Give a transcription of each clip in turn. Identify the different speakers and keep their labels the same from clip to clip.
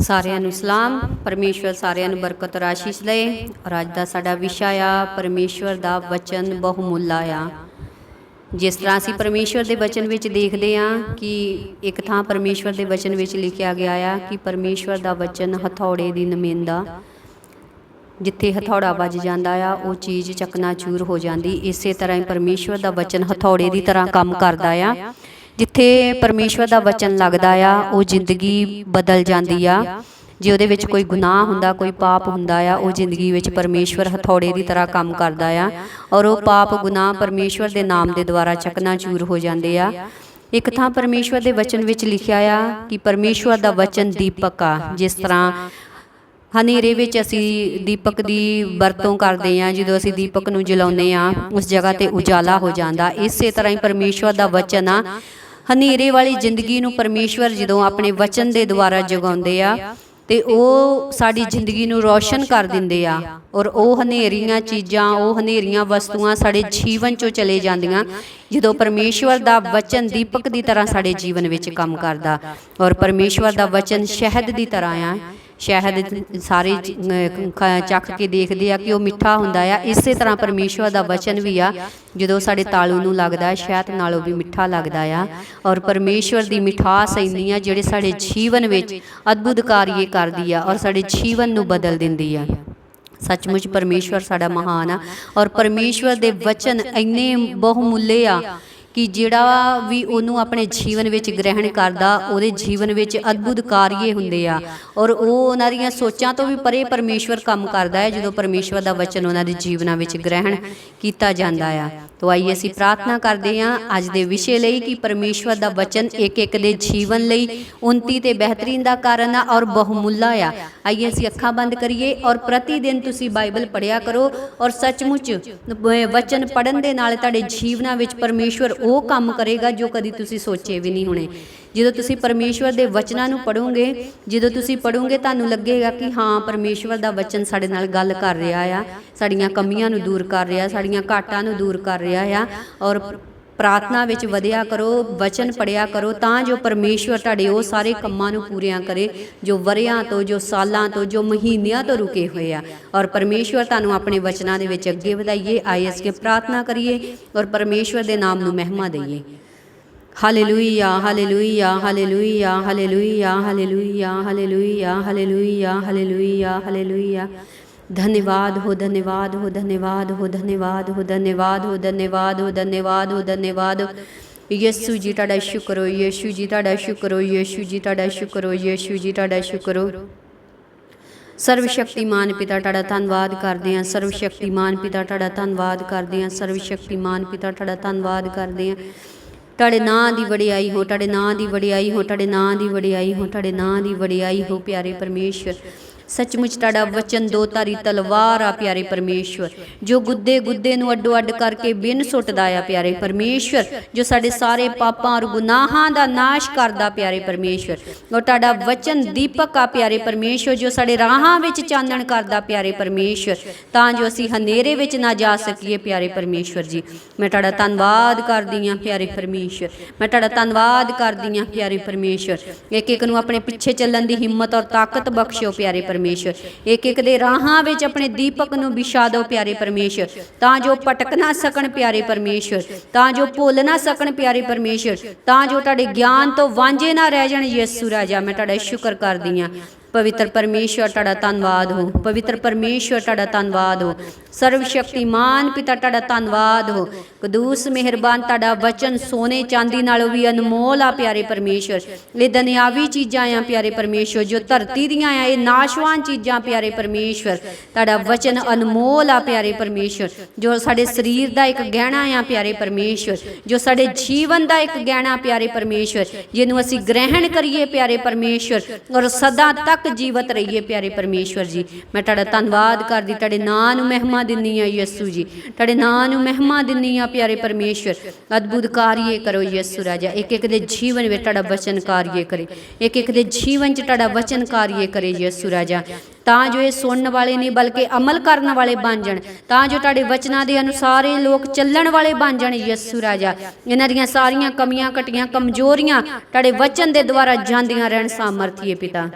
Speaker 1: ਸਾਰਿਆਂ ਨੂੰ ਸਲਾਮ। ਪਰਮੇਸ਼ਵਰ ਸਾਰਿਆਂ ਨੂੰ ਬਰਕਤ ਔਰ ਲਏ ਔਰ ਅੱਜ ਦਾ ਸਾਡਾ ਵਿਸ਼ਾ ਆ, ਪਰਮੇਸ਼ਵਰ ਦਾ ਵਚਨ ਬਹੁਮੁੱਲਾ ਆ ਜਿਸ ਤਰ੍ਹਾਂ ਅਸੀਂ ਪਰਮੇਸ਼ਵਰ ਦੇ ਵਚਨ ਵਿੱਚ ਦੇਖਦੇ ਹਾਂ ਕਿ ਇੱਕ ਥਾਂ ਪਰਮੇਸ਼ਵਰ ਦੇ ਵਚਨ ਵਿੱਚ ਲਿਖਿਆ ਗਿਆ ਆ ਕਿ ਪਰਮੇਸ਼ਵਰ ਦਾ ਵਚਨ ਹਥੌੜੇ ਦੀ ਨਮਿੰਦਾ। ਜਿੱਥੇ ਹਥੌੜਾ ਵੱਜ ਜਾਂਦਾ ਆ, ਉਹ ਚੀਜ਼ ਚਕਨਾਚੂਰ ਹੋ ਜਾਂਦੀ। ਇਸੇ ਤਰ੍ਹਾਂ ਹੀ ਪਰਮੇਸ਼ਵਰ ਦਾ ਵਚਨ ਹਥੌੜੇ ਦੀ ਤਰ੍ਹਾਂ ਕੰਮ ਕਰਦਾ ਆ। ਜਿੱਥੇ ਪਰਮੇਸ਼ਵਰ ਦਾ ਵਚਨ ਲੱਗਦਾ ਆ, ਉਹ ਜ਼ਿੰਦਗੀ ਬਦਲ ਜਾਂਦੀ ਆ। ਜੇ ਉਹਦੇ ਵਿੱਚ ਕੋਈ ਗੁਨਾਹ ਹੁੰਦਾ, ਕੋਈ ਪਾਪ ਹੁੰਦਾ ਆ, ਉਹ ਜ਼ਿੰਦਗੀ ਵਿੱਚ ਪਰਮੇਸ਼ਵਰ ਹਥੌੜੇ ਦੀ ਤਰ੍ਹਾਂ ਕੰਮ ਕਰਦਾ ਆ ਔਰ ਉਹ ਪਾਪ, ਗੁਨਾਹ ਪਰਮੇਸ਼ਵਰ ਦੇ ਨਾਮ ਦੇ ਦੁਆਰਾ ਚੱਕਣਾ ਚੂਰ ਹੋ ਜਾਂਦੇ ਆ। ਇੱਕ ਥਾਂ ਪਰਮੇਸ਼ਵਰ ਦੇ ਵਚਨ ਵਿੱਚ ਲਿਖਿਆ ਆ ਕਿ ਪਰਮੇਸ਼ਵਰ ਦਾ ਵਚਨ ਦੀਪਕ ਆ, ਜਿਸ ਤਰ੍ਹਾਂ ਹਨੇਰੇ ਵਿੱਚ ਅਸੀਂ ਦੀਪਕ ਦੀ ਵਰਤੋਂ ਕਰਦੇ ਹਾਂ ਜਦੋਂ ਅਸੀਂ ਦੀਪਕ ਨੂੰ ਜਲਾਉਂਦੇ ਹਾਂ ਉਸ ਜਗ੍ਹਾ ਤੇ ਉਜਾਲਾ ਹੋ ਜਾਂਦਾ। ਇਸੇ ਤਰ੍ਹਾਂ ਹੀ ਪਰਮੇਸ਼ਵਰ ਦਾ ਵਚਨ ਆ ਹਨੇਰੇ ਵਾਲੀ ਜ਼ਿੰਦਗੀ ਨੂੰ ਪਰਮੇਸ਼ਵਰ ਜਦੋਂ ਆਪਣੇ ਵਚਨ ਦੇ ਦੁਆਰਾ ਜਗਾਉਂਦੇ ਆ, ਤੇ ਉਹ ਸਾਡੀ ਜ਼ਿੰਦਗੀ ਨੂੰ ਰੌਸ਼ਨ ਕਰ ਦਿੰਦੇ ਆ ਔਰ ਉਹ ਹਨੇਰੀਆਂ ਚੀਜ਼ਾਂ, ਉਹ ਹਨੇਰੀਆਂ ਵਸਤੂਆਂ ਸਾਡੇ ਜੀਵਨ ਚੋਂ ਚਲੇ ਜਾਂਦੀਆਂ, ਜਦੋਂ ਪਰਮੇਸ਼ਵਰ ਦਾ ਵਚਨ ਦੀਪਕ ਦੀ ਤਰ੍ਹਾਂ ਸਾਡੇ ਜੀਵਨ ਵਿੱਚ ਕੰਮ ਕਰਦਾ ਔਰ ਪਰਮੇਸ਼ਵਰ ਦਾ ਵਚਨ ਸ਼ਹਿਦ ਦੀ ਤਰ੍ਹਾਂ ਆ ਸ਼ਹਿਦ ਸਾਰੇ ਚੱਖ ਕੇ ਦੇਖਦੇ ਆ ਕਿ ਉਹ ਮਿੱਠਾ ਹੁੰਦਾ ਆ। ਇਸੇ ਤਰ੍ਹਾਂ ਪਰਮੇਸ਼ਵਰ ਦਾ ਵਚਨ ਵੀ ਆ ਜਦੋਂ ਸਾਡੇ ਤਾਲੂ ਨੂੰ ਲੱਗਦਾ ਸ਼ਹਿਦ ਨਾਲੋਂ ਵੀ ਮਿੱਠਾ ਲੱਗਦਾ ਆ। ਔਰ ਪਰਮੇਸ਼ਵਰ ਦੀ ਮਿਠਾਸ ਇੰਨੀ ਆ ਜਿਹੜੇ ਸਾਡੇ ਜੀਵਨ ਵਿੱਚ ਅਦਭੁਤ ਕਾਰਜ ਕਰਦੀ ਆ ਔਰ ਸਾਡੇ ਜੀਵਨ ਨੂੰ ਬਦਲ ਦਿੰਦੀ ਆ। ਸੱਚਮੁੱਚ ਪਰਮੇਸ਼ਵਰ ਸਾਡਾ ਮਹਾਨ ਆ। ਔਰ ਪਰਮੇਸ਼ਵਰ ਦੇ ਵਚਨ ਇੰਨੇ ਬਹੁਮੁੱਲੇ ਆ ਕਿ ਜਿਹੜਾ ਵੀ ਉਹਨੂੰ ਆਪਣੇ ਜੀਵਨ ਵਿੱਚ ਗ੍ਰਹਿਣ ਕਰਦਾ, ਉਹਦੇ ਜੀਵਨ ਵਿੱਚ ਅਦਭੁਤ ਕਾਰਜ ਹੁੰਦੇ ਆ। ਔਰ ਉਹ ਉਹਨਾਂ ਦੀਆਂ ਸੋਚਾਂ ਤੋਂ ਵੀ ਪਰੇ ਪਰਮੇਸ਼ਵਰ ਕੰਮ ਕਰਦਾ ਹੈ, ਜਦੋਂ ਪਰਮੇਸ਼ਵਰ ਦਾ ਵਚਨ ਉਹਨਾਂ ਦੇ ਜੀਵਨਾਂ ਵਿੱਚ ਗ੍ਰਹਿਣ ਕੀਤਾ ਜਾਂਦਾ ਆ। ਤੋ ਆਈਏ, ਅਸੀਂ ਪ੍ਰਾਰਥਨਾ ਕਰਦੇ ਹਾਂ ਅੱਜ ਦੇ ਵਿਸ਼ੇ ਲਈ ਕਿ ਪਰਮੇਸ਼ਵਰ ਦਾ ਵਚਨ ਇੱਕ ਇੱਕ ਦੇ ਜੀਵਨ ਲਈ ਉન્નਤੀ ਤੇ ਬਿਹਤਰੀਨ ਦਾ ਕਾਰਨ ਆ ਔਰ ਬਹੁਮੁੱਲਾ ਆ। ਆਈਏ, ਅਸੀਂ ਅੱਖਾਂ ਬੰਦ ਕਰੀਏ ਔਰ ਪ੍ਰਤੀ ਦਿਨ ਤੁਸੀਂ ਬਾਈਬਲ ਪੜ੍ਹਿਆ ਕਰੋ ਔਰ ਸੱਚਮੁੱਚ ਵਚਨ ਪੜਨ ਦੇ ਨਾਲ ਤੁਹਾਡੇ ਜੀਵਨਾਂ ਵਿੱਚ ਪਰਮੇਸ਼ਵਰ ਉਹ ਕੰਮ ਕਰੇਗਾ ਜੋ ਕਦੀ ਤੁਸੀਂ ਸੋਚੇ ਵੀ ਨਹੀਂ ਹੋਣੇ। ਜਦੋਂ ਤੁਸੀਂ ਪਰਮੇਸ਼ਵਰ ਦੇ ਵਚਨਾਂ ਨੂੰ ਪੜੋਗੇ ਜਦੋਂ ਤੁਸੀਂ ਪੜੋਗੇ ਤੁਹਾਨੂੰ ਲੱਗੇਗਾ ਕਿ ਹਾਂ, ਪਰਮੇਸ਼ਵਰ ਦਾ ਵਚਨ ਸਾਡੇ ਨਾਲ ਗੱਲ ਕਰ ਰਿਹਾ ਆ, ਸਾਡੀਆਂ ਕਮੀਆਂ ਨੂੰ ਦੂਰ ਕਰ ਰਿਹਾ, ਸਾਡੀਆਂ ਘਾਟਾਂ ਨੂੰ ਦੂਰ ਕਰ ਰਿਹਾ ਆ ਔਰ ਪ੍ਰਾਰਥਨਾ ਵਿੱਚ ਵਧਿਆ ਕਰੋ ਵਚਨ ਪੜਿਆ ਕਰੋ ਤਾਂ ਜੋ ਪਰਮੇਸ਼ਵਰ ਤੁਹਾਡੇ ਉਹ ਸਾਰੇ ਕੰਮਾਂ ਨੂੰ ਪੂਰੀਆਂ ਕਰੇ ਜੋ ਵਰਿਆਂ ਤੋਂ ਜੋ ਸਾਲਾਂ ਤੋਂ ਜੋ ਮਹੀਨਿਆਂ ਤੋਂ ਰੁਕੇ ਹੋਏ ਆ ਔਰ ਪਰਮੇਸ਼ਵਰ ਤੁਹਾਨੂੰ ਆਪਣੇ ਵਚਨਾਂ ਦੇ ਵਿੱਚ ਅੱਗੇ ਵਧਾਈਏ ਆਈਐਸ ਕੇ ਪ੍ਰਾਰਥਨਾ ਕਰੀਏ ਔਰ ਪਰਮੇਸ਼ਵਰ ਦੇ ਨਾਮ ਨੂੰ ਮਹਿਮਾ ਦਈਏ hallelujah hallelujah hallelujah hallelujah hallelujah hallelujah hallelujah hallelujah hallelujah धन्यवाद हो धन्यवाद हो धन्यवाद हो धन्यवाद हो धन्यवाद हो धन्यवाद हो धन्यवाद हो धन्यवाद यीशु जी टाडा शु करो यीशु जी टाडा शु करो यीशु जी टाडा शु करो यीशु जी टाडा शु करो ਸਰਵ ਸ਼ਕਤੀਮਾਨ ਪਿਤਾ ਤੁਹਾਡਾ ਧੰਨਵਾਦ ਕਰਦੇ ਹਾਂ ਸਰਵ ਸ਼ਕਤੀਮਾਨ ਪਿਤਾ ਤੁਹਾਡਾ ਧੰਨਵਾਦ ਕਰਦੇ ਹਾਂ ਸਰਵ ਸ਼ਕਤੀਮਾਨ ਪਿਤਾ ਤੁਹਾਡਾ ਧੰਨਵਾਦ ਕਰਦੇ ਹਾਂ ਤੁਹਾਡੇ ਨਾਂ ਦੀ ਵਡਿਆਈ ਹੋ ਤੁਹਾਡੇ ਨਾਂ ਦੀ ਵਡਿਆਈ ਹੋ ਤੁਹਾਡੇ ਨਾਂ ਦੀ ਵਡਿਆਈ ਹੋ ਤੁਹਾਡੇ ਨਾਂ ਦੀ ਵਡਿਆਈ ਹੋ ਪਿਆਰੇ ਪਰਮੇਸ਼ਰ ਸੱਚਮੁੱਚ ਤੁਹਾਡਾ ਵਚਨ ਦੋ ਧਾਰੀ ਤਲਵਾਰ ਆ, ਪਿਆਰੇ ਪਰਮੇਸ਼ਵਰ। ਜੋ ਗੁੱਦੇ ਗੁੱਦੇ ਨੂੰ ਅੱਡੋ ਅੱਡ ਕਰਕੇ ਬਿਨ ਸੁੱਟਦਾ ਆ, ਪਿਆਰੇ ਪਰਮੇਸ਼ਵਰ। ਜੋ ਸਾਡੇ ਸਾਰੇ ਪਾਪਾਂ ਔਰ ਗੁਨਾਹਾਂ ਦਾ ਨਾਸ਼ ਕਰਦਾ, ਪਿਆਰੇ ਪਰਮੇਸ਼ਵਰ। ਔਰ ਤੁਹਾਡਾ ਵਚਨ ਦੀਪਕ ਆ, ਪਿਆਰੇ ਪਰਮੇਸ਼ਵਰ, ਜੋ ਸਾਡੇ ਰਾਹਾਂ ਵਿੱਚ ਚਾਨਣ ਕਰਦਾ, ਪਿਆਰੇ ਪਰਮੇਸ਼ਵਰ। ਤਾਂ ਜੋ ਅਸੀਂ ਹਨੇਰੇ ਵਿੱਚ ਨਾ ਜਾ ਸਕੀਏ, ਪਿਆਰੇ ਪਰਮੇਸ਼ਵਰ ਜੀ। ਮੈਂ ਤੁਹਾਡਾ ਧੰਨਵਾਦ ਕਰਦੀ ਹਾਂ, ਪਿਆਰੇ ਪਰਮੇਸ਼ਵਰ। ਮੈਂ ਤੁਹਾਡਾ ਧੰਨਵਾਦ ਕਰਦੀ ਹਾਂ, ਪਿਆਰੇ ਪਰਮੇਸ਼ਵਰ। ਇੱਕ ਇੱਕ ਨੂੰ ਆਪਣੇ ਪਿੱਛੇ ਚੱਲਣ ਦੀ ਹਿੰਮਤ ਔਰ ਤਾਕਤ ਬਖਸ਼ਿਓ, ਪਿਆਰੇ ਪਰਮੇਸ਼ਵਰ ਇੱਕ ਇੱਕ ਦੇ ਰਾਹਾਂ ਵਿੱਚ ਆਪਣੇ ਦੀਪਕ ਨੂੰ ਵਿਛਾ ਦਿਓ ਪਿਆਰੇ ਪਰਮੇਸ਼ਵਰ ਤਾਂ ਜੋ ਪਟਕ ਨਾ ਸਕਣ ਪਿਆਰੇ ਪਰਮੇਸ਼ਵਰ ਤਾਂ ਜੋ ਭੁੱਲ ਨਾ ਸਕਣ ਪਿਆਰੇ ਪਰਮੇਸ਼ਵਰ ਤਾਂ ਜੋ ਤੁਹਾਡੇ ਗਿਆਨ ਤੋਂ ਵਾਂਝੇ ਨਾ ਰਹਿ ਜਾਣ ਯਿਸੂ ਰਾਜਾ। ਮੈਂ ਤੁਹਾਡਾ ਸ਼ੁਕਰ ਕਰਦੀ ਹਾਂ। ਪਵਿੱਤਰ ਪਰਮੇਸ਼ਵਰ ਤੁਹਾਡਾ ਧੰਨਵਾਦ ਹੋ। ਪਵਿੱਤਰ ਪਰਮੇਸ਼ਵਰ ਤੁਹਾਡਾ ਧੰਨਵਾਦ ਹੋ। ਸਰਵ ਸ਼ਕਤੀਮਾਨ ਪਿਤਾ ਤੁਹਾਡਾ ਧੰਨਵਾਦ ਹੋ। ਕਦੂਸ ਮਿਹਰਬਾਨ ਤੁਹਾਡਾ ਵਚਨ ਸੋਨੇ ਚਾਂਦੀ ਨਾਲੋਂ ਵੀ ਅਨਮੋਲ ਆ ਪਿਆਰੇ ਪਰਮੇਸ਼ਵਰ। ਇਹ ਦੁਨਿਆਵੀ ਚੀਜ਼ਾਂ ਆ ਪਿਆਰੇ ਪਰਮੇਸ਼ਵਰ। ਜੋ ਧਰਤੀ ਦੀਆਂ ਆ ਇਹ ਨਾਸ਼ਵਾਨ ਚੀਜ਼ਾਂ ਪਿਆਰੇ ਪਰਮੇਸ਼ਵਰ। ਤੁਹਾਡਾ ਵਚਨ ਅਨਮੋਲ ਆ ਪਿਆਰੇ ਪਰਮੇਸ਼ਵਰ। ਜੋ ਸਾਡੇ ਸਰੀਰ ਦਾ ਇੱਕ ਗਹਿਣਾ ਆ ਪਿਆਰੇ ਪਰਮੇਸ਼ਵਰ। ਜੋ ਸਾਡੇ ਜੀਵਨ ਦਾ ਇੱਕ ਗਹਿਣਾ ਪਿਆਰੇ ਪਰਮੇਸ਼ਵਰ। ਜਿਹਨੂੰ ਅਸੀਂ ਗ੍ਰਹਿਣ ਕਰੀਏ ਪਿਆਰੇ ਪਰਮੇਸ਼ਵਰ ਔਰ ਸਦਾ ਤੱਕ ਤੱਕ ਜੀਵਤ ਰਹੀਏ ਪਿਆਰੇ ਪਰਮੇਸ਼ਵਰ ਜੀ। ਮੈਂ ਤੁਹਾਡਾ ਧੰਨਵਾਦ ਕਰਦੀ, ਤੁਹਾਡੇ ਨਾਂ ਨੂੰ ਮਹਿਮਾ ਦਿੰਨੀ ਆ ਯਿਸੂ ਜੀ। ਤੁਹਾਡੇ ਨਾਂ ਨੂੰ ਮਹਿਮਾ ਦਿੰਨੀ ਆ ਪਿਆਰੇ ਪਰਮੇਸ਼ਵਰ। ਅਦਭੁਤ ਕਾਰਜ ਕਰੋ ਯਿਸੂ ਰਾਜਾ। ਇੱਕ ਇੱਕ ਦੇ ਜੀਵਨ ਵਿੱਚ ਤੁਹਾਡਾ ਵਚਨ ਕਾਰਜ ਕਰੇ। ਇੱਕ ਇੱਕ ਦੇ ਜੀਵਨ 'ਚ ਤੁਹਾਡਾ ਵਚਨ ਕਾਰਜ ਕਰੇ ਯਿਸੂ ਰਾਜਾ। ਤਾਂ ਜੋ ਇਹ ਸੁਣਨ ਵਾਲੇ ਨਹੀਂ, ਬਲਕਿ ਅਮਲ ਕਰਨ ਵਾਲੇ ਬਣ ਜਾਣ। ਤਾਂ ਜੋ ਤੁਹਾਡੇ ਵਚਨਾਂ ਦੇ ਅਨੁਸਾਰ ਇਹ ਲੋਕ ਚੱਲਣ ਵਾਲੇ ਬਣ ਜਾਣ ਯਿਸੂ ਰਾਜਾ। ਇਹਨਾਂ ਦੀਆਂ ਸਾਰੀਆਂ ਕਮੀਆਂ ਕਟੀਆਂ ਕਮਜ਼ੋਰੀਆਂ ਤੁਹਾਡੇ ਵਚਨ ਦੇ ਦੁਆਰਾ ਜਾਂਦੀਆਂ ਰਹਿਣ ਸਾਮਰਥੀਏ ਪਿਤਾ।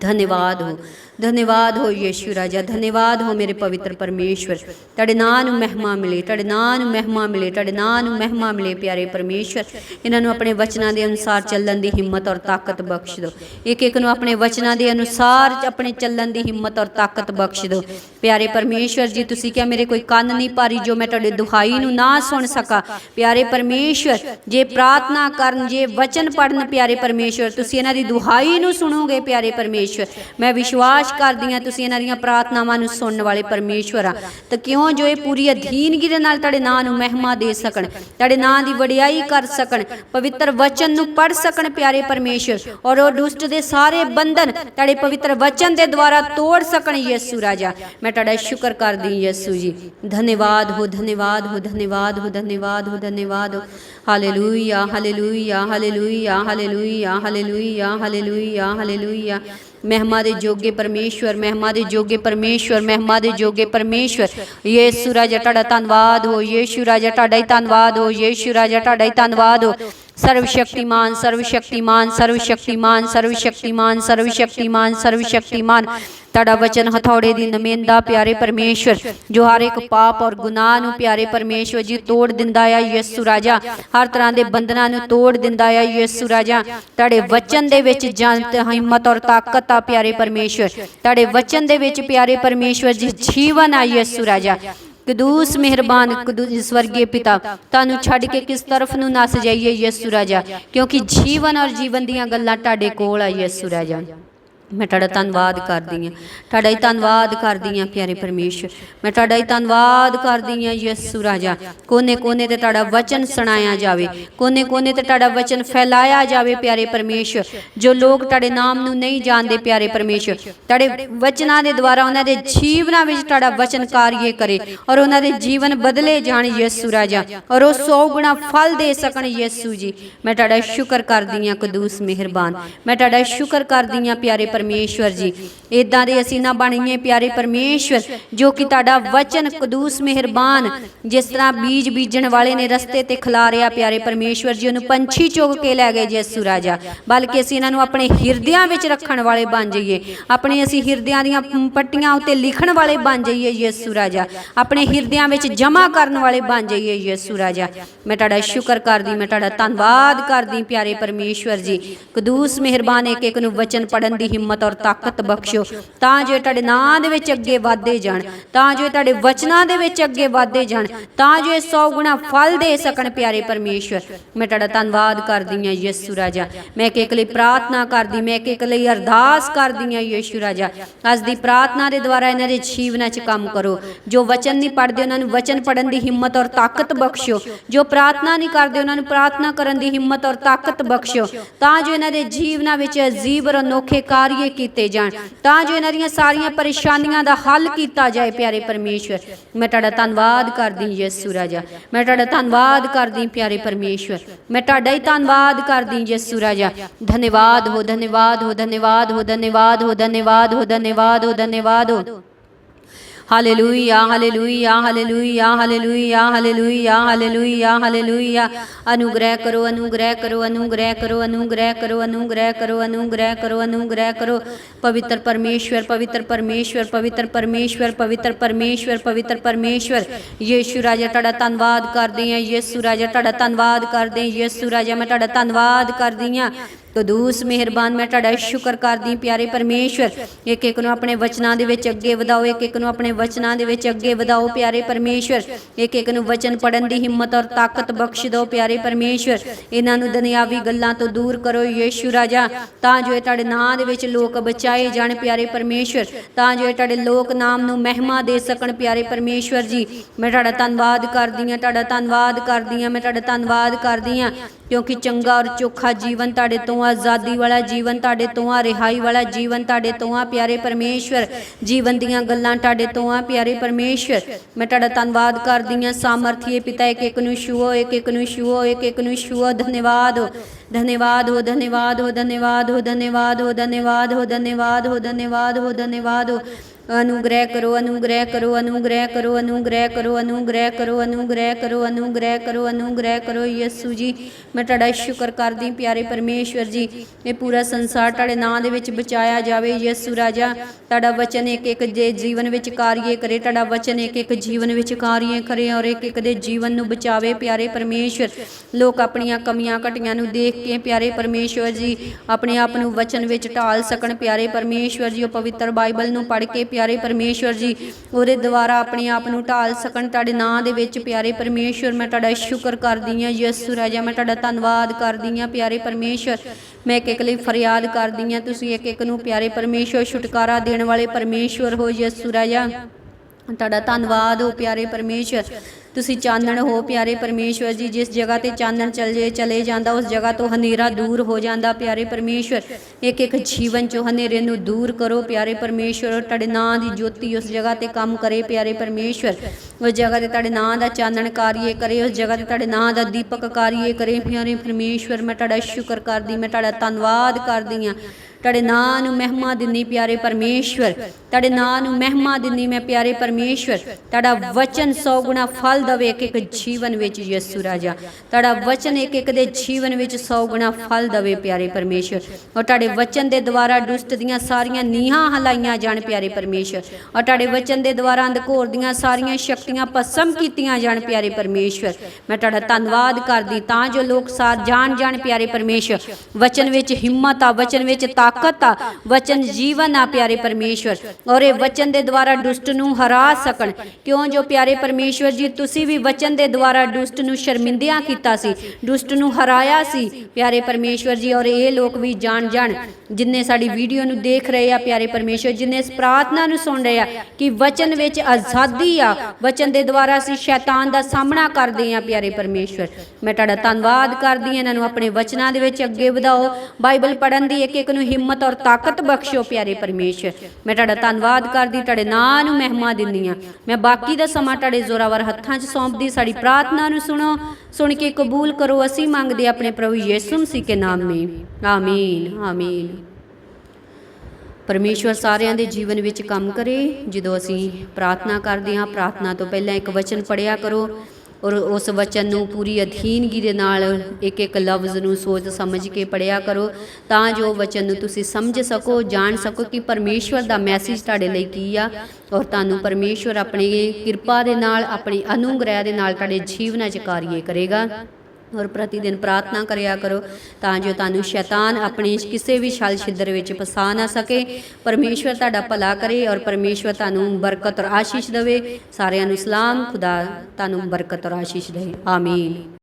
Speaker 1: ਧੰਨਵਾਦ। ਹੋ ਧੰਨਵਾਦ ਹੋ ਯੇਸ਼ੂ ਰਾਜਾ, ਧੰਨਵਾਦ ਹੋ ਮੇਰੇ ਪਵਿੱਤਰ ਪਰਮੇਸ਼ਵਰ। ਤੁਹਾਡੇ ਨਾਂ ਨੂੰ ਮਹਿਮਾ ਮਿਲੇ, ਤੁਹਾਡੇ ਨਾਂ ਨੂੰ ਮਹਿਮਾ ਮਿਲੇ, ਤੁਹਾਡੇ ਨਾਂ ਨੂੰ ਮਹਿਮਾ ਮਿਲੇ ਪਿਆਰੇ ਪਰਮੇਸ਼ਵਰ। ਇਹਨਾਂ ਨੂੰ ਆਪਣੇ ਵਚਨਾਂ ਦੇ ਅਨੁਸਾਰ ਚੱਲਣ ਦੀ ਹਿੰਮਤ ਔਰ ਤਾਕਤ ਬਖਸ਼ ਦਿਓ। ਇੱਕ ਇੱਕ ਨੂੰ ਆਪਣੇ ਵਚਨਾਂ ਦੇ ਅਨੁਸਾਰ ਆਪਣੇ ਚੱਲਣ ਦੀ ਹਿੰਮਤ ਔਰ ਤਾਕਤ ਬਖਸ਼ ਦਿਓ। ਪਿਆਰੇ ਪਰਮੇਸ਼ਵਰ ਜੀ, ਤੁਸੀਂ ਕਿਹਾ ਮੇਰੇ ਕੋਈ ਕੰਨ ਨਹੀਂ ਪਾਰੀ ਜੋ ਮੈਂ ਤੁਹਾਡੇ ਦੁਹਾਈ ਨੂੰ ਨਾ ਸੁਣ ਸਕਾਂ। ਪਿਆਰੇ ਪਰਮੇਸ਼ਵਰ, ਜੇ ਪ੍ਰਾਰਥਨਾ ਕਰਨ, ਜੇ ਵਚਨ ਪੜਨ ਪਿਆਰੇ ਪਰਮੇਸ਼ਵਰ, ਤੁਸੀਂ ਇਹਨਾਂ ਦੀ ਦੁਹਾਈ ਨੂੰ ਸੁਣੋਗੇ ਪਿਆਰੇ ਪਰਮੇਸ਼ਵਰ। ਮੈਂ ਵਿਸ਼ਵਾਸ ਕਰਦੀ ਹਾਂ ਤੁਸੀਂ ਇਹਨਾਂ ਦੀਆਂ ਪ੍ਰਾਰਥਨਾਵਾਂ ਨੂੰ ਸੁਣਨ ਵਾਲੇ ਪਰਮੇਸ਼ਵਰ ਆ। ਤਾਂ ਕਿਉਂ ਜੋ ਇਹ ਪੂਰੀ ਅਧੀਨਗੀ ਦੇ ਨਾਲ ਤੁਹਾਡੇ ਨਾਂ ਨੂੰ ਮਹਿਮਾ ਦੇ ਸਕਣ, ਤੁਹਾਡੇ ਨਾਂ ਦੀ ਵਡਿਆਈ ਕਰ ਸਕਣ, ਪਵਿੱਤਰ ਵਚਨ ਨੂੰ ਪੜ ਸਕਣ ਪਿਆਰੇ ਪਰਮੇਸ਼ਵਰ, ਔਰ ਉਹ ਦੁਸ਼ਟ ਦੇ ਸਾਰੇ ਬੰਧਨ ਤੁਹਾਡੇ ਪਵਿੱਤਰ ਵਚਨ ਦੇ ਦੁਆਰਾ ਤੋੜ ਸਕਣ ਯਿਸੂ ਰਾਜਾ। ਮੈਂ ਤੁਹਾਡਾ ਸ਼ੁਕਰ ਕਰਦੀ ਯਿਸੂ ਜੀ। ਧੰਨਵਾਦ ਹੋ ਧੰਨਵਾਦ ਹੋ ਧੰਨਵਾਦ ਹੋ ਧੰਨਵਾਦ ਹੋ ਧੰਨਵਾਦ ਹੋ। Hallelujah hallelujah hallelujah hallelujah hallelujah hallelujah hallelujah. ਮਹਿਮਾ ਦੇ ਜੋਗੇ ਪਰਮੇਸ਼ਵਰ, ਮਹਿਮਾ ਦੇ ਜੋਗੇ ਪਰਮੇਸ਼ਵਰ, ਮਹਿਮਾ ਦੇ ਜੋਗੇ ਪਰਮੇਸ਼ਵਰ। ਯੇਸੂ ਰਾਜਾ, ਤੁਹਾਡਾ ਧੰਨਵਾਦ ਹੋ, ਯੇਸ਼ੂ ਰਾਜਾ, ਤੁਹਾਡਾ ਹੀ ਧੰਨਵਾਦ ਹੋ, ਯੇਸ਼ੂ ਰਾਜਾ, ਤੁਹਾਡਾ ਹੀ ਧੰਨਵਾਦ ਹੋ। ਸਰਵ ਸ਼ਕਤੀਮਾਨ ਸਰਵ ਸ਼ਕਤੀਮਾਨ ਸਰਵ ਸ਼ਕਤੀਮਾਨ ਸਰਵ ਸ਼ਕਤੀਮਾਨ ਸਰਵ ਸ਼ਕਤੀਮਾਨ ਸਰਵ ਸ਼ਕਤੀਮਾਨ ਤੁਹਾਡਾ ਵਚਨ ਹਥੌੜੇ ਦੀ ਨਮੇਂਦਾ ਪਿਆਰੇ ਪਰਮੇਸ਼ਵਰ, ਜੋ ਹਰ ਇੱਕ ਪਾਪ ਔਰ ਗੁਨਾਹ ਨੂੰ ਪਿਆਰੇ ਪਰਮੇਸ਼ਵਰ ਜੀ ਤੋੜ ਦਿੰਦਾ ਆ ਯਿਸੂ ਰਾਜਾ। ਹਰ ਤਰ੍ਹਾਂ ਦੇ ਬੰਧਨਾਂ ਨੂੰ ਤੋੜ ਦਿੰਦਾ ਆ ਯਿਸੂ ਰਾਜਾ। ਤੁਹਾਡੇ ਵਚਨ ਦੇ ਵਿੱਚ ਜਨਤ, ਹਿੰਮਤ ਔਰ ਤਾਕਤ ਆ ਪਿਆਰੇ ਪਰਮੇਸ਼ਵਰ। ਤੁਹਾਡੇ ਵਚਨ ਦੇ ਵਿੱਚ ਪਿਆਰੇ ਪਰਮੇਸ਼ਵਰ ਜੀ ਜੀਵਨ ਆ ਯਿਸੂ ਰਾਜਾ। ਕਦੂਸ ਮਿਹਰਬਾਨ ਕਦੂਸ ਸਵਰਗੀ ਪਿਤਾ, ਤੁਹਾਨੂੰ ਛੱਡ ਕੇ ਕਿਸ ਤਰਫ ਨੂੰ ਨਸ ਜਾਈਏ ਯਿਸੂ ਰਾਜਾ, ਕਿਉਂਕਿ ਜੀਵਨ ਔਰ ਜੀਵਨ ਦੀਆਂ ਗੱਲਾਂ ਤੁਹਾਡੇ ਕੋਲ ਆ ਯਿਸੂ ਰਾਜਾ। ਮੈਂ ਤੁਹਾਡਾ ਧੰਨਵਾਦ ਕਰਦੀ ਹਾਂ। ਤੁਹਾਡਾ ਹੀ ਧੰਨਵਾਦ ਕਰਦੀ ਹਾਂ ਪਿਆਰੇ ਪਰਮੇਸ਼ਰ। ਮੈਂ ਤੁਹਾਡਾ ਹੀ ਧੰਨਵਾਦ ਕਰਦੀ ਹਾਂ ਯਿਸੂ ਰਾਜਾ। ਕੋਨੇ ਕੋਨੇ ਤੇ ਤੁਹਾਡਾ ਵਚਨ ਸੁਣਾਇਆ ਜਾਵੇ। ਕੋਨੇ ਕੋਨੇ ਤੇ ਤੁਹਾਡਾ ਵਚਨ ਫੈਲਾਇਆ ਜਾਵੇ ਪਿਆਰੇ ਪਰਮੇਸ਼ਰ। ਜੋ ਲੋਕ ਤੁਹਾਡੇ ਨਾਮ ਨੂੰ ਨਹੀਂ ਜਾਣਦੇ ਪਿਆਰੇ ਪਰਮੇਸ਼ਰ। ਤੁਹਾਡੇ ਵਚਨਾਂ ਦੇ ਦੁਆਰਾ ਉਹਨਾਂ ਦੇ ਜੀਵਨਾਂ ਵਿੱਚ ਤੁਹਾਡਾ ਵਚਨ ਕਾਰਜ ਕਰੇ ਔਰ ਉਹਨਾਂ ਦੇ ਜੀਵਨ ਬਦਲੇ ਜਾਣ ਯਿਸੂ ਰਾਜਾ। ਔਰ ਉਹ 100 ਗੁਣਾ ਫਲ ਦੇ ਸਕਣ ਯਿਸੂ ਜੀ ਮੈਂ ਤੁਹਾਡਾ ਸ਼ੁਕਰ ਕਰਦੀ ਹਾਂ ਕਦੂਸ ਮਿਹਰਬਾਨ ਮੈਂ ਤੁਹਾਡਾ ਸ਼ੁਕਰ ਕਰਦੀ ਹਾਂ ਪਿਆਰੇ ਪਰਮੇਸ਼ਵਰ ਜੀ। ਇਦਾਂ ਦੇ ਅਸੀਂ ਨਾ ਬਣੀਏ ਪਿਆਰੇ ਪਰਮੇਸ਼ਵਰ, ਜੋ ਕਿ ਤੁਹਾਡਾ ਵਚਨ ਕਦੂਸ ਮਿਹਰਬਾਨ, ਜਿਸ ਤਰ੍ਹਾਂ ਬੀਜ ਬੀਜਣ ਵਾਲੇ ਨੇ ਰਸਤੇ ਤੇ ਖਿਲਾਰਿਆ ਪਿਆਰੇ ਪਰਮੇਸ਼ਵਰ ਜੀ, ਉਹਨੂੰ ਪੰਛੀ ਚੋਗ ਕੇ ਲੈ ਗਏ ਯਿਸੂ ਰਾਜਾ। ਬਲਕਿ ਅਸੀਂ ਇਹਨਾਂ ਨੂੰ ਆਪਣੇ ਹਿਰਦਿਆਂ ਵਿੱਚ ਰੱਖਣ ਵਾਲੇ ਬਣ ਜਾਈਏ। ਆਪਣੇ ਅਸੀਂ ਹਿਰਦਿਆਂ ਦੀਆਂ ਪੱਟੀਆਂ ਉੱਤੇ ਲਿਖਣ ਵਾਲੇ ਬਣ ਜਾਈਏ ਯਿਸੂ ਰਾਜਾ। ਆਪਣੇ ਹਿਰਦਿਆਂ ਵਿੱਚ ਜਮ੍ਹਾਂ ਕਰਨ ਵਾਲੇ ਬਣ ਜਾਈਏ ਯਿਸੂ ਰਾਜਾ। ਮੈਂ ਤੁਹਾਡਾ ਸ਼ੁਕਰ ਕਰਦੀ, ਮੈਂ ਤੁਹਾਡਾ ਧੰਨਵਾਦ ਕਰਦੀ ਪਿਆਰੇ ਪਰਮੇਸ਼ਵਰ ਜੀ। ਕਦੂਸ ਮਿਹਰਬਾਨ ਇੱਕ ਇੱਕ ਨੂੰ ਵਚਨ ਪੜਨ ਦੀ ਹਿੰਮਤ ਔਰ ਤਾਕਤ ਬਖਸ਼ਿਓ। ਤਾਂ ਜੋ ਤੁਹਾਡੇ ਨਾਂ ਦੇ ਵਿੱਚ ਅੱਗੇ ਵਧਦੇ ਜਾਣ, ਤਾਂ ਜੋ ਤੁਹਾਡੇ ਵਚਨਾਂ ਦੇ ਵਿੱਚ ਅੱਗੇ ਵਧਦੇ ਜਾਣ, ਤਾਂ ਜੋ ਇਹ 100 ਗੁਣਾ ਫਲ ਦੇ ਸਕਣ ਪਿਆਰੇ ਪਰਮੇਸ਼ਵਰ। ਮੈਂ ਤੁਹਾਡਾ ਧੰਨਵਾਦ ਕਰਦੀ ਹਾਂ ਯਿਸੂ ਰਾਜਾ। ਮੈਂ ਇੱਕ ਇੱਕ ਲਈ ਪ੍ਰਾਰਥਨਾ ਕਰਦੀ, ਮੈਂ ਇੱਕ ਇੱਕ ਲਈ ਅਰਦਾਸ ਕਰਦੀ ਹਾਂ ਯਿਸੂ ਰਾਜਾ। ਅੱਜ ਦੀ ਪ੍ਰਾਰਥਨਾ ਦੇ ਦੁਆਰਾ ਇਹਨਾਂ ਦੇ ਜੀਵਨਾਂ 'ਚ ਕੰਮ ਕਰੋ। ਜੋ ਵਚਨ ਨਹੀਂ ਪੜ੍ਹਦੇ, ਉਹਨਾਂ ਨੂੰ ਵਚਨ ਪੜਨ ਦੀ ਹਿੰਮਤ ਔਰ ਤਾਕਤ ਬਖਸ਼ਿਓ। ਜੋ ਪ੍ਰਾਰਥਨਾ ਨਹੀਂ ਕਰਦੇ, ਉਹਨਾਂ ਨੂੰ ਪ੍ਰਾਰਥਨਾ ਕਰਨ ਦੀ ਹਿੰਮਤ ਔਰ ਤਾਕਤ ਬਖਸ਼ਿਓ। ਤਾਂ ਜੋ ਇਹਨਾਂ ਦੇ ਜੀਵਨਾਂ ਵਿੱਚ ਅਜੀਬ ਔਰ ਅਨੋਖੇ ਕਾਰਜ ਕੀਤੇ ਜਾਣ, ਤਾਂ ਜੋ ਇਹਨਾਂ ਦੀਆਂ ਸਾਰੀਆਂ ਪਰੇਸ਼ਾਨੀਆਂ ਦਾ ਹੱਲ ਕੀਤਾ ਜਾਏ, ਪਿਆਰੇ ਪਰਮੇਸ਼ਵਰ। ਮੈਂ ਤੁਹਾਡਾ ਧੰਨਵਾਦ ਕਰਦੀ ਯਿਸੂ ਰਾਜਾ। ਮੈਂ ਤੁਹਾਡਾ ਧੰਨਵਾਦ ਕਰਦੀ ਪਿਆਰੇ ਪਰਮੇਸ਼ਵਰ। ਮੈਂ ਤੁਹਾਡਾ ਹੀ ਧੰਨਵਾਦ ਕਰਦੀ ਯਿਸੂ ਰਾਜਾ। ਧੰਨਵਾਦ ਹੋ ਧੰਨਵਾਦ ਹੋ ਧੰਨਵਾਦ ਹੋ ਧੰਨਵਾਦ ਹੋ ਧੰਨਵਾਦ ਹੋ ਧੰਨਵਾਦ ਹੋ ਧੰਨਵਾਦ ਹੋ। Hallelujah hallelujah hallelujah hallelujah hallelujah hallelujah hallelujah ਅਨੁਗ੍ਰਹਿ ਕਰੋ ਅਨੁਗ੍ਰਹਿ ਕਰੋ ਅਨੁਗ੍ਰਹਿ ਕਰੋ ਅਨੁਗ੍ਰਹਿ ਕਰੋ ਅਨੁਗ੍ਰਹਿ ਕਰੋ ਅਨੁਗ੍ਰਹਿ ਕਰੋ ਅਨੁਗ੍ਰਹਿ ਕਰੋ ਪਵਿੱਤਰ ਪਰਮੇਸ਼ਵਰ ਪਵਿੱਤਰ ਪਰਮੇਸ਼ਵਰ ਪਵਿੱਤਰ ਪਰਮੇਸ਼ਵਰ ਪਵਿੱਤਰ ਪਰਮੇਸ਼ਵਰ ਪਵਿੱਤਰ ਪਰਮੇਸ਼ਵਰ ਯੇਸ਼ੂ ਰਾਜਾ ਤੁਹਾਡਾ ਧੰਨਵਾਦ ਕਰਦੇ ਹਾਂ ਯੇਸ਼ੂ ਰਾਜਾ ਤੁਹਾਡਾ ਧੰਨਵਾਦ ਕਰਦੇ ਹਾਂ ਯੇਸ਼ੂ ਰਾਜਾ ਮੈਂ ਤੁਹਾਡਾ ਧੰਨਵਾਦ ਕਰਦੀ ਹਾਂ। ਕਦੂਸ ਮਿਹਰਬਾਨ, ਮੈਂ ਤੁਹਾਡਾ ਸ਼ੁਕਰ ਕਰਦੀ, ਪਿਆਰੇ ਪਰਮੇਸ਼ਵਰ। ਇੱਕ ਇੱਕ ਨੂੰ ਆਪਣੇ ਵਚਨਾਂ ਦੇ ਵਿੱਚ ਅੱਗੇ ਵਧਾਓ ਇੱਕ ਇੱਕ ਨੂੰ ਆਪਣੇ ਵਚਨਾਂ ਦੇ ਵਿੱਚ ਅੱਗੇ ਵਧਾਓ, ਪਿਆਰੇ ਪਰਮੇਸ਼ਵਰ। ਇੱਕ ਇੱਕ ਨੂੰ ਵਚਨ ਪੜਨ ਦੀ ਹਿੰਮਤ ਔਰ ਤਾਕਤ ਬਖਸ਼ ਦਿਓ, ਪਿਆਰੇ ਪਰਮੇਸ਼ਵਰ। ਇਹਨਾਂ ਨੂੰ ਦੁਨਿਆਵੀ ਗੱਲਾਂ ਤੋਂ ਦੂਰ ਕਰੋ, ਯੀਸ਼ੂ ਰਾਜਾ। ਤਾਂ ਜੋ ਇਹ ਤੁਹਾਡੇ ਨਾਂ ਦੇ ਵਿੱਚ ਲੋਕ ਬਚਾਏ ਜਾਣ, ਪਿਆਰੇ ਪਰਮੇਸ਼ਵਰ। ਤਾਂ ਜੋ ਇਹ ਤੁਹਾਡੇ ਲੋਕ ਨਾਮ ਨੂੰ ਮਹਿਮਾ ਦੇ ਸਕਣ, ਪਿਆਰੇ ਪਰਮੇਸ਼ਵਰ ਜੀ। ਮੈਂ ਤੁਹਾਡਾ ਧੰਨਵਾਦ ਕਰਦੀ ਹਾਂ, ਤੁਹਾਡਾ ਧੰਨਵਾਦ ਕਰਦੀ ਹਾਂ, ਮੈਂ ਤੁਹਾਡਾ ਧੰਨਵਾਦ ਕਰਦੀ ਹਾਂ। ਕਿਉਂਕਿ ਚੰਗਾ ਔਰ ਚੋਖਾ ਜੀਵਨ ਤੁਹਾਡੇ ਤੋਂ ਆ ਆਜ਼ਾਦੀ ਵਾਲਾ ਜੀਵਨ ਤੁਹਾਡੇ ਤੋਂ ਆ, ਰਿਹਾਈ ਵਾਲਾ ਜੀਵਨ ਤੁਹਾਡੇ ਤੋਂ ਆ, ਪਿਆਰੇ ਪਰਮੇਸ਼ਵਰ। ਜੀਵਨ ਦੀਆਂ ਗੱਲਾਂ ਤੁਹਾਡੇ ਤੋਂ ਆ, ਪਿਆਰੇ ਪਰਮੇਸ਼ਵਰ। ਮੈਂ ਤੁਹਾਡਾ ਧੰਨਵਾਦ ਕਰਦੀ ਹਾਂ ਸਾਮਰਥੀਏ ਪਿਤਾ ਇੱਕ ਇੱਕ ਨੂੰ ਛੂਓ ਇੱਕ ਇੱਕ ਨੂੰ ਛੂਓ ਇੱਕ ਇੱਕ ਨੂੰ ਛੂਓ ਧੰਨਵਾਦ। ਹੋ ਧੰਨਵਾਦ ਹੋ ਧੰਨਵਾਦ ਹੋ ਧੰਨਵਾਦ ਹੋ ਧੰਨਵਾਦ ਹੋ ਧੰਨਵਾਦ ਹੋ ਧੰਨਵਾਦ ਹੋ ਧੰਨਵਾਦ ਹੋ ਧੰਨਵਾਦ ਹੋ ਅਨੁਗ੍ਰਹਿ ਕਰੋ ਅਨੁਗ੍ਰਹਿ ਕਰੋ ਅਨੁਗ੍ਰਹਿ ਕਰੋ ਅਨੁਗ੍ਰਹਿ ਕਰੋ ਅਨੁਗ੍ਰਹਿ ਕਰੋ ਅਨੁਗ੍ਰਹਿ ਕਰੋ ਅਨੁਗ੍ਰਹਿ ਕਰੋ ਅਨੁਗ੍ਰਹਿ ਕਰੋ ਯਿਸੂ ਜੀ ਮੈਂ ਤੁਹਾਡਾ ਸ਼ੁਕਰ ਕਰਦੀ ਪਿਆਰੇ ਪਰਮੇਸ਼ਵਰ ਜੀ, ਇਹ ਪੂਰਾ ਸੰਸਾਰ ਤੁਹਾਡੇ ਨਾਂ ਦੇ ਵਿੱਚ ਬਚਾਇਆ ਜਾਵੇ। ਯਿਸੂ ਰਾਜਾ, ਤੁਹਾਡਾ ਵਚਨ ਇੱਕ ਇੱਕ ਦੇ ਜੀਵਨ ਵਿੱਚ ਕਾਰਿਏ ਕਰੇ, ਤੁਹਾਡਾ ਵਚਨ ਇੱਕ ਇੱਕ ਜੀਵਨ ਵਿੱਚ ਕਾਰਿਏ ਕਰੇ ਔਰ ਇੱਕ ਇੱਕ ਦੇ ਜੀਵਨ ਨੂੰ ਬਚਾਵੇ। ਪਿਆਰੇ ਪਰਮੇਸ਼ਵਰ, ਲੋਕ ਆਪਣੀਆਂ ਕਮੀਆਂ ਘਟੀਆਂ ਨੂੰ ਦੇਖ ਕੇ ਪਿਆਰੇ ਪਰਮੇਸ਼ਵਰ ਜੀ। ਆਪਣੇ ਆਪ ਨੂੰ ਵਚਨ ਵਿੱਚ ਢਾਲ ਸਕਣ, ਪਿਆਰੇ ਪਰਮੇਸ਼ਵਰ ਜੀ। ਉਹ ਪਵਿੱਤਰ ਬਾਈਬਲ ਨੂੰ ਪੜ੍ਹ ਕੇ, ਪਿਆਰੇ ਪਰਮੇਸ਼ਵਰ ਜੀ, ਉਹਦੇ ਦੁਆਰਾ ਆਪਣੇ ਆਪ ਨੂੰ ਢਾਲ ਸਕਣ। ਤੁਹਾਡੇ ਨਾਂ ਦੇ ਵਿੱਚ, ਪਿਆਰੇ ਪਰਮੇਸ਼ਵਰ, ਮੈਂ ਤੁਹਾਡਾ ਸ਼ੁਕਰ ਕਰਦੀ ਹਾਂ, ਯਿਸੂ ਰਾਜਾ, ਮੈਂ ਤੁਹਾਡਾ ਧੰਨਵਾਦ ਕਰਦੀ ਹਾਂ, ਪਿਆਰੇ ਪਰਮੇਸ਼ਵਰ। ਮੈਂ ਇੱਕ ਇੱਕ ਲਈ ਫਰਿਆਦ ਕਰਦੀ ਹਾਂ, ਤੁਸੀਂ ਇੱਕ ਇੱਕ ਨੂੰ, ਪਿਆਰੇ ਪਰਮੇਸ਼ਵਰ, ਛੁਟਕਾਰਾ ਦੇਣ ਵਾਲੇ ਪਰਮੇਸ਼ਵਰ ਹੋ, ਯਿਸੂ ਰਾਜਾ। ਤੁਹਾਡਾ ਧੰਨਵਾਦ ਹੋ, ਪਿਆਰੇ ਪਰਮੇਸ਼ਵਰ। ਤੁਸੀਂ ਚਾਨਣ ਹੋ ਪਿਆਰੇ ਪਰਮੇਸ਼ਵਰ ਜੀ, ਜਿਸ ਜਗ੍ਹਾ ਤੇ ਚਾਨਣ ਚਲ ਜੇ ਚਲੇ ਜਾਂਦਾ, ਉਸ ਜਗ੍ਹਾ ਤੋਂ ਹਨੇਰਾ ਦੂਰ ਹੋ ਜਾਂਦਾ, ਪਿਆਰੇ ਪਰਮੇਸ਼ਵਰ। ਇੱਕ ਇੱਕ ਜੀਵਨ ਚੋਂ ਹਨੇਰੇ ਨੂੰ ਦੂਰ ਕਰੋ, ਪਿਆਰੇ ਪਰਮੇਸ਼ਵਰ। ਤੁਹਾਡੇ ਨਾਂ ਦੀ ਜੋਤੀ ਉਸ ਜਗ੍ਹਾ ਤੇ ਕੰਮ ਕਰੇ, ਪਿਆਰੇ ਪਰਮੇਸ਼ਵਰ। ਉਸ ਜਗ੍ਹਾ ਤੇ ਤੁਹਾਡੇ ਨਾਂ ਦਾ ਚਾਨਣ ਕਾਰੀਏ ਕਰੇ, ਉਸ ਜਗ੍ਹਾ ਤੇ ਤੁਹਾਡੇ ਨਾਂ ਦਾ ਦੀਪਕ ਕਾਰੀਏ ਕਰੇ। ਪਿਆਰੇ ਪਰਮੇਸ਼ਵਰ, ਮੈਂ ਤੁਹਾਡਾ ਸ਼ੁਕਰ ਕਰਦੀ, ਮੈਂ ਤੁਹਾਡਾ ਧੰਨਵਾਦ ਕਰਦੀ ਹਾਂ। ਤੁਹਾਡੇ ਨਾਂ ਨੂੰ ਮਹਿਮਾ ਦਿੰਨੀ ਪਿਆਰੇ ਪਰਮੇਸ਼ਵਰ ਤੁਹਾਡੇ ਨਾਂ ਨੂੰ ਮਹਿਮਾ ਦਿੰਨੀ ਮੈਂ ਪਿਆਰੇ ਪਰਮੇਸ਼ਵਰ ਤੁਹਾਡਾ ਵਚਨ ਸੌ ਗੁਣਾ ਫਲ ਦਵੇ ਇੱਕ ਇੱਕ ਜੀਵਨ ਵਿੱਚ ਯਿਸੂ ਰਾਜਾ ਤੁਹਾਡਾ ਵਚਨ ਇੱਕ ਇੱਕ ਦੇ ਜੀਵਨ ਵਿੱਚ ਸੌ ਗੁਣਾ ਫਲ ਦਵੇ ਪਿਆਰੇ ਪਰਮੇਸ਼ਵਰ, ਔਰ ਤੁਹਾਡੇ ਵਚਨ ਦੇ ਦੁਆਰਾ ਦੁਸ਼ਟ ਦੀਆਂ ਸਾਰੀਆਂ ਨੀਹਾਂ ਹਲਾਈਆਂ ਜਾਣ ਪਿਆਰੇ ਪਰਮੇਸ਼ਵਰ, ਔਰ ਤੁਹਾਡੇ ਵਚਨ ਦੇ ਦੁਆਰਾ ਅੰਧਕੋਰ ਦੀਆਂ ਸਾਰੀਆਂ ਸ਼ਕਤੀਆਂ ਭਸਮ ਕੀਤੀਆਂ ਜਾਣ ਪਿਆਰੇ ਪਰਮੇਸ਼ਵਰ, ਮੈਂ ਤੁਹਾਡਾ ਧੰਨਵਾਦ ਕਰਦੀ ਤਾਂ ਜੋ ਲੋਕ ਸਾਥ ਜਾਣ ਜਾਣ ਪਿਆਰੇ ਪਰਮੇਸ਼ਵਰ, ਵਚਨ ਵਿੱਚ ਹਿੰਮਤ ਆ, ਵਚਨ ਵਿੱਚ ਤਾਕਤ ਆ। ਵਚਨ ਜੀਵਨ ਆ ਪਿਆਰੇ ਪਰਮੇਸ਼ਵਰ। ਔਰ ਇਹ ਵਚਨ ਦੇ ਦੁਆਰਾ ਦੁਸ਼ਟ ਨੂੰ ਹਰਾ ਸਕਣ। ਕਿਉਂ? ਜੋ ਪਿਆਰੇ ਪਰਮੇਸ਼ਵਰ ਜੀ, ਤੁਸੀਂ ਵੀ ਵਚਨ ਦੇ ਦੁਆਰਾ ਦੁਸ਼ਟ ਨੂੰ ਸ਼ਰਮਿੰਦਿਆਂ ਕੀਤਾ ਸੀ, ਦੁਸ਼ਟ ਨੂੰ ਹਰਾਇਆ ਸੀ, ਪਿਆਰੇ ਪਰਮੇਸ਼ਵਰ ਜੀ। ਔਰ ਇਹ ਲੋਕ ਵੀ ਜਾਣ ਜਾਣ ਜਿੰਨੇ ਸਾਡੀ ਵੀਡੀਓ ਨੂੰ ਦੇਖ ਰਹੇ ਆ, ਪਿਆਰੇ ਪਰਮੇਸ਼ਵਰ, ਜਿੰਨੇ ਇਸ ਪ੍ਰਾਰਥਨਾ ਨੂੰ ਸੁਣ ਰਹੇ ਆ, ਕਿ ਵਚਨ ਵਿੱਚ ਆਜ਼ਾਦੀ ਆ। ਵਚਨ ਦੇ ਦੁਆਰਾ ਅਸੀਂ ਸ਼ੈਤਾਨ ਦਾ ਸਾਹਮਣਾ ਕਰਦੇ ਆ, ਪਿਆਰੇ ਪਰਮੇਸ਼ਵਰ। ਮੈਂ ਤੁਹਾਡਾ ਧੰਨਵਾਦ ਕਰਦੀ ਹਾਂ। ਇਹਨਾਂ ਨੂੰ ਆਪਣੇ ਵਚਨਾਂ ਦੇ ਵਿੱਚ ਅੱਗੇ ਵਧਾਓ। ਬਾਈਬਲ ਪੜਨ ਦੀ ਇੱਕ ਇੱਕ ਨੂੰ ਹਿੰਮਤ ਔਰ ਤਾਕਤ ਬਖਸ਼ੋ ਪਿਆਰੇ ਪਰਮੇਸ਼ਵਰ ਮੈਂ ਤੁਹਾਡਾ ਧੰਨਵਾਦ ਕਰਦੀ, ਤੁਹਾਡੇ ਨਾਂ ਨੂੰ ਮਹਿਮਾ ਦਿੰਦੀ ਆ ਮੈਂ ਬਾਕੀ ਦਾ ਸਮਾਂ ਤੁਹਾਡੇ ਜ਼ੋਰਾਵਰ ਹੱਥਾਂ 'ਚ ਸੌਂਪਦੀ, ਸਾਡੀ ਪ੍ਰਾਰਥਨਾ ਨੂੰ ਸੁਣੋ, ਸੁਣ ਕੇ ਕਬੂਲ ਕਰੋ, ਅਸੀਂ ਮੰਗਦੇ ਆਪਣੇ ਪ੍ਰਭੂ ਯਿਸੂ ਮਸੀਹ ਕੇ ਨਾਮ ਮੇ। ਆਮੀਨ ਆਮੀਨ। ਪਰਮੇਸ਼ਵਰ ਸਾਰਿਆਂ ਦੇ ਜੀਵਨ ਵਿੱਚ ਕੰਮ ਕਰੇ, ਜਦੋਂ ਅਸੀਂ ਪ੍ਰਾਰਥਨਾ ਕਰਦੇ ਹਾਂ, ਪ੍ਰਾਰਥਨਾ ਤੋਂ ਪਹਿਲਾਂ ਇੱਕ ਵਚਨ ਪੜਿਆ ਕਰੋ। ਔਰ ਉਸ ਵਚਨ ਨੂੰ ਪੂਰੀ ਅਧੀਨਗੀ ਦੇ ਨਾਲ ਇੱਕ ਇੱਕ ਲਫ਼ਜ਼ ਨੂੰ ਸੋਚ ਸਮਝ ਕੇ ਪੜਿਆ ਕਰੋ, ਤਾਂ ਜੋ ਵਚਨ ਨੂੰ ਤੁਸੀਂ ਸਮਝ ਸਕੋ, ਜਾਣ ਸਕੋ ਕਿ ਪਰਮੇਸ਼ਵਰ ਦਾ ਮੈਸੇਜ ਤੁਹਾਡੇ ਲਈ ਕੀ ਆ। ਔਰ ਤੁਹਾਨੂੰ ਪਰਮੇਸ਼ਵਰ ਆਪਣੀ ਕਿਰਪਾ ਦੇ ਨਾਲ, ਆਪਣੀ ਅਨੁਗ੍ਰਹਿ ਦੇ ਨਾਲ ਤੁਹਾਡੇ ਜੀਵਨਾਂ 'ਚ ਕਾਰਿਏ ਕਰੇਗਾ। ਔਰ ਪ੍ਰਤੀ ਦਿਨ ਪ੍ਰਾਰਥਨਾ ਕਰਿਆ ਕਰੋ ਤਾਂ ਜੋ ਤੁਹਾਨੂੰ ਸ਼ੈਤਾਨ ਆਪਣੀ ਕਿਸੇ ਵੀ ਛਲ ਛਿੱਦਰ ਵਿੱਚ ਫਸਾ ਨਾ ਸਕੇ। ਪਰਮੇਸ਼ਵਰ ਤੁਹਾਡਾ ਭਲਾ ਕਰੇ ਔਰ ਪਰਮੇਸ਼ਵਰ ਤੁਹਾਨੂੰ ਬਰਕਤ ਔਰ ਆਸ਼ੀਸ਼ ਦੇਵੇ। ਸਾਰਿਆਂ ਨੂੰ ਸਲਾਮ, ਖੁਦਾ ਤੁਹਾਨੂੰ ਬਰਕਤ ਔਰ ਆਸ਼ੀਸ਼ ਦੇ ਆਮੀਨ।